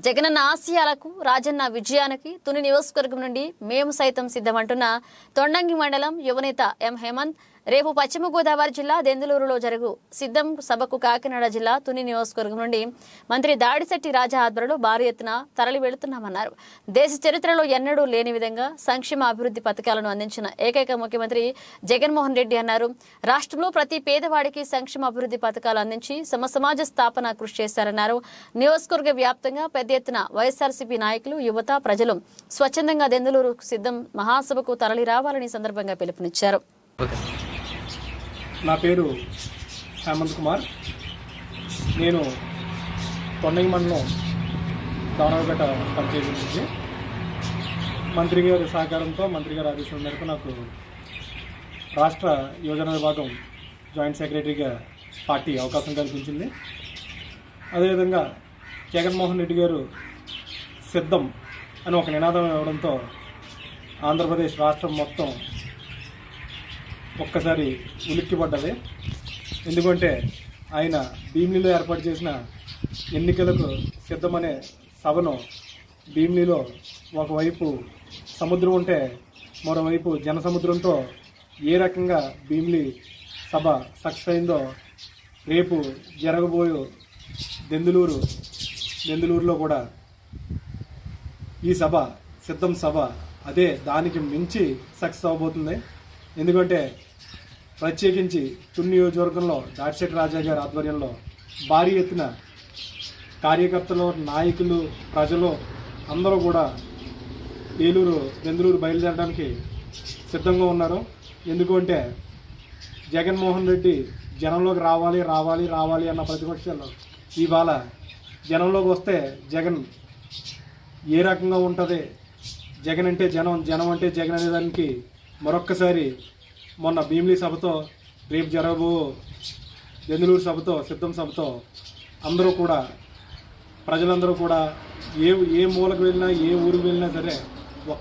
జగనన్న ఆశయాలకు రాజన్న విజయానికి తుని నియోజకవర్గం నుండి మేము సైతం సిద్ధమంటున్న తొండంగి మండలం యువనేత ఎం హేమంత్ రేపు పశ్చిమ గోదావరి జిల్లా దెందులూరులో జరుగు సిద్ధం సభకు కాకినాడ జిల్లా తుని నియోజకవర్గం నుండి మంత్రి దాడిశెట్టి రాజా ఆధ్వర్యంలో భారీ ఎత్తున తరలి వెళుతున్నామన్నారు. దేశ చరిత్రలో ఎన్నడూ లేని విధంగా సంక్షేమ అభివృద్ధి పథకాలను అందించిన ఏకైక ముఖ్యమంత్రి జగన్మోహన్ రెడ్డి అన్నారు. రాష్ట్రంలో ప్రతి పేదవాడికి సంక్షేమ అభివృద్ధి పథకాలు అందించి సమ సమాజ స్థాపన కృషి చేశారన్నారు. నియోజకవర్గ వ్యాప్తంగా పెద్ద ఎత్తున వైఎస్ఆర్సీపీ నాయకులు యువత ప్రజలు స్వచ్ఛందంగా దెందులూరు సిద్ధం మహాసభకు తరలి రావాలని సందర్భంగా పిలుపునిచ్చారు. నా పేరు హేమంత్ కుమార్. నేను తొండంగి మండలం దావనపేట పనిచేసే నుంచి. మంత్రి గారి సహకారంతో మంత్రి గారి ఆదేశం మేరకు నాకు రాష్ట్ర యోజన విభాగం జాయింట్ సెక్రటరీగా పార్టీ అవకాశం కల్పించింది. అదేవిధంగా జగన్మోహన్ రెడ్డి గారు సిద్ధం అని ఒక నినాదం ఇవ్వడంతో ఆంధ్రప్రదేశ్ రాష్ట్రం మొత్తం ఒక్కసారి ఉలిక్కిపడ్డది. ఎందుకంటే ఆయన భీమిలిలో ఏర్పాటు చేసిన ఎన్నికలకు సిద్ధమనే సభను భీమిలిలో ఒకవైపు సముద్రం ఉంటే మరోవైపు జనసముద్రంతో ఏ రకంగా భీమిలి సభ సక్సెస్ అయిందో రేపు జరగబోయే దెందులూరు దెందులూరులో కూడా ఈ సభ సిద్ధం సభ అదే దానికి మించి సక్సెస్ అవబోతుంది. ఎందుకంటే ప్రత్యేకించి తుని నియోజకవర్గంలో దాడిశెట్టి రాజా గారి ఆధ్వర్యంలో భారీ ఎత్తున కార్యకర్తలు నాయకులు ప్రజలు అందరూ కూడా ఏలూరు బెందులూరు బయలుదేరడానికి సిద్ధంగా ఉన్నారు. ఎందుకంటే జగన్మోహన్ రెడ్డి జనంలోకి రావాలి రావాలి రావాలి అన్న ప్రతిపక్షాలు ఇవాళ జనంలోకి వస్తే జగన్ ఏ రకంగా ఉంటుంది? జగన్ అంటే జనం జనం అంటే జగన్ అనే దానికి మరొక్కసారి మొన్న భీమిలి సభతో రేపు జరగబో దెందులూరు సభతో సిద్ధం సభతో అందరూ కూడా ప్రజలందరూ కూడా ఏ ఏ మూలకు వెళ్ళినా ఏ ఊరికి వెళ్ళినా సరే